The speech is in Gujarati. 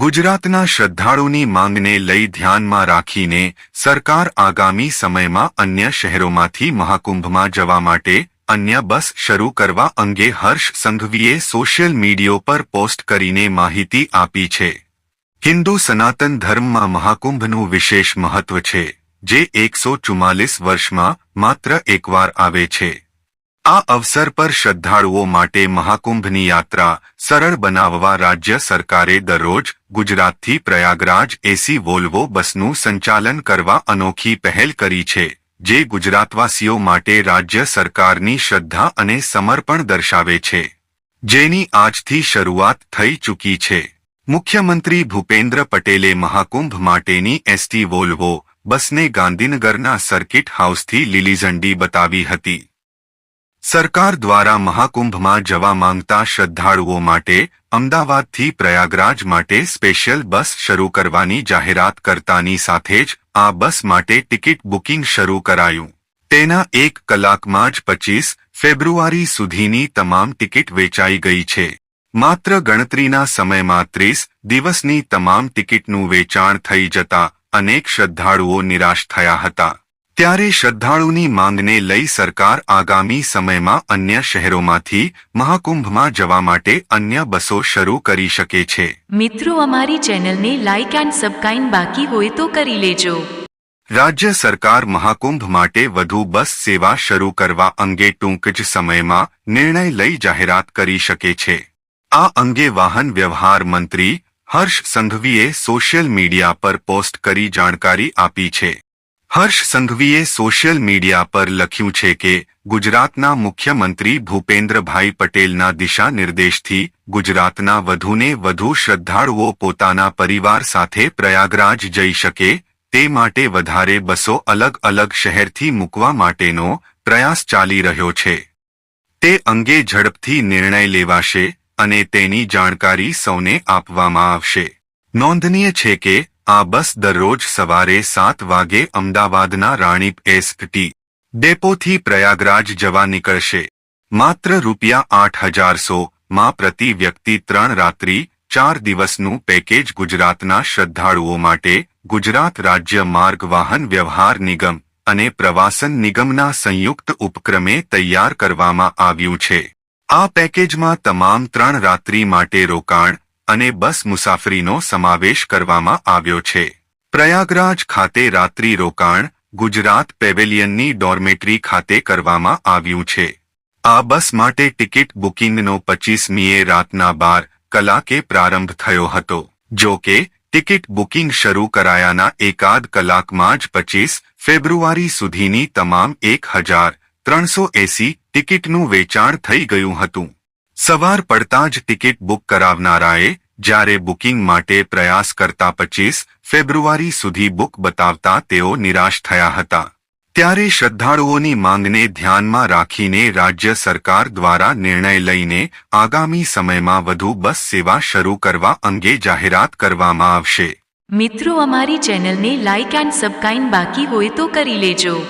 ગુજરાતના શ્રદ્ધાળુની માંગને લઈ ધ્યાનમાં રાખીને સરકાર આગામી સમયમાં અન્ય શહેરોમાંથી મહાકુંભમાં જવા માટે અન્ય બસ શરૂ કરવા અંગે હર્ષ સંઘવીએ સોશિયલ મીડિયો પર પોસ્ટ કરીને માહિતી આપી છે. હિન્દુ સનાતન ધર્મમાં મહાકુંભનું વિશેષ મહત્વ છે, જે એકસો ચુમ્માલીસ વર્ષમાં માત્ર એકવાર આવે છે. આ અવસર પર શ્રદ્ધાળુઓ માટે મહાકુંભની યાત્રા સરળ બનાવવા રાજ્ય સરકારે દરરોજ ગુજરાતથી પ્રયાગરાજ એસી વોલ્વો બસનું સંચાલન કરવા અનોખી પહેલ કરી છે, જે ગુજરાતવાસીઓ માટે રાજ્ય સરકારની શ્રદ્ધા અને સમર્પણ દર્શાવે છે, જેની આજથી શરૂઆત થઈ ચૂકી છે. મુખ્યમંત્રી ભૂપેન્દ્ર પટેલે મહાકુંભ માટેની એસટી વોલ્વો બસને ગાંધીનગરના સર્કિટ હાઉસથી લીલી ઝંડી બતાવી હતી. સરકાર દ્વારા મહાકુંભમાં જવા માંગતા શ્રદ્ધાળુઓ માટે, અમદાવાદથી પ્રયાગરાજ માટે સ્પેશિયલ બસ શરૂ કરવાની જાહેરાત કરતાની સાથે જ, આ બસ માટે ટિકિટ બુકિંગ શરૂ કરાયું. તેના એક કલાકમાં જ પચીસ ફેબ્રુઆરી સુધીની તમામ ટિકિટ વેચાઈ ગઈ છે. માત્ર ગણતરીના સમયમાં ત્રીસ દિવસની તમામ ટિકિટનું વેચાણ થઈ જતા, અનેક શ્રદ્ધાળુઓ નિરાશ થયા હતા. ત્યારે શ્રદ્ધાળુની માંગને લઈ સરકાર આગામી સમયમાં અન્ય શહેરોમાંથી મહાકુંભમાં જવા માટે અન્ય બસો શરૂ કરી શકે છે. મિત્રો અમારી ચેનલને લાઇક એન્ડ સબસ્ક્રાઇબ બાકી હોય તો કરી લેજો. રાજ્ય સરકાર મહાકુંભ માટે વધુ બસ સેવા શરૂ કરવા અંગે ટૂંક જ સમયમાં નિર્ણય લઈ જાહેરાત કરી શકે છે. આ અંગે વાહન વ્યવહાર મંત્રી હર્ષ સંઘવીએ સોશિયલ મીડિયા પર પોસ્ટ કરી જાણકારી આપી છે. હર્ષ સંઘવીએ સોશિયલ મીડિયા પર લખ્યું છે કે, ગુજરાતના મુખ્યમંત્રી ભૂપેન્દ્રભાઈ પટેલના દિશા નિર્દેશથી ગુજરાતના વધુને વધુ શ્રદ્ધાળુઓ પોતાના પરિવાર સાથે પ્રયાગરાજ જઈ શકે, તે માટે વધારે બસો અલગ અલગ શહેરથી મૂકવા માટેનો પ્રયાસ ચાલી રહ્યો છે. તે અંગે ઝડપથી નિર્ણય લેવાશે અને તેની જાણકારી સૌને આપવામાં આવશે. નોંધનીય છે કે આ બસ દરરોજ સવારે સાત વાગે અમદાવાદના રાણીપ એસટી ડેપોથી પ્રયાગરાજ જવા નીકળશે. માત્ર રૂપિયા આઠ હજારસો માં પ્રતિ વ્યક્તિ ત્રણ રાત્રિ, ચાર દિવસનું પેકેજ ગુજરાતના શ્રદ્ધાળુઓ માટે ગુજરાત રાજ્ય માર્ગ વાહન વ્યવહાર નિગમ અને પ્રવાસન નિગમના સંયુક્ત ઉપક્રમે તૈયાર કરવામાં આવ્યું છે. આ પેકેજમાં તમામ ત્રણ રાત્રિ માટે રોકાણ અને બસ મુસાફરીનો સમાવેશ કરવામાં આવ્યો છે. પ્રયાગરાજ ખાતે રાત્રિ રોકાણ, ગુજરાત પેવેલિયનની ડોર્મેટરી ખાતે કરવામાં આવ્યું છે. આ બસ માટે ટિકિટ બુકિંગનો પચીસમીએ રાતના બાર કલાકે પ્રારંભ થયો હતો. જો કે, ટિકિટ બુકિંગ શરૂ કરાયાના એકાદ કલાકમાં જ પચીસ ફેબ્રુઆરી સુધીની તમામ એક હજાર ત્રણસો એસી ટિકિટનું વેચાણ થઈ ગયું હતું. સવાર પડતા જ ટિકિટ બુક કરાવનારાએ જ્યારે બુકિંગ માટે પ્રયાસ કરતા પચીસ ફેબ્રુઆરી સુધી બુક બતાવતા તેઓ નિરાશ થયા હતા. ત્યારે શ્રદ્ધાળુઓની માંગને ધ્યાનમાં રાખીને રાજ્ય સરકાર દ્વારા નિર્ણય લઈને આગામી સમયમાં વધુ બસ સેવા શરૂ કરવા અંગે જાહેરાત કરવામાં આવશે. મિત્રો, અમારી ચેનલને લાઇક એન્ડ સબસ્ક્રાઇબ બાકી હોય તો કરી લેજો.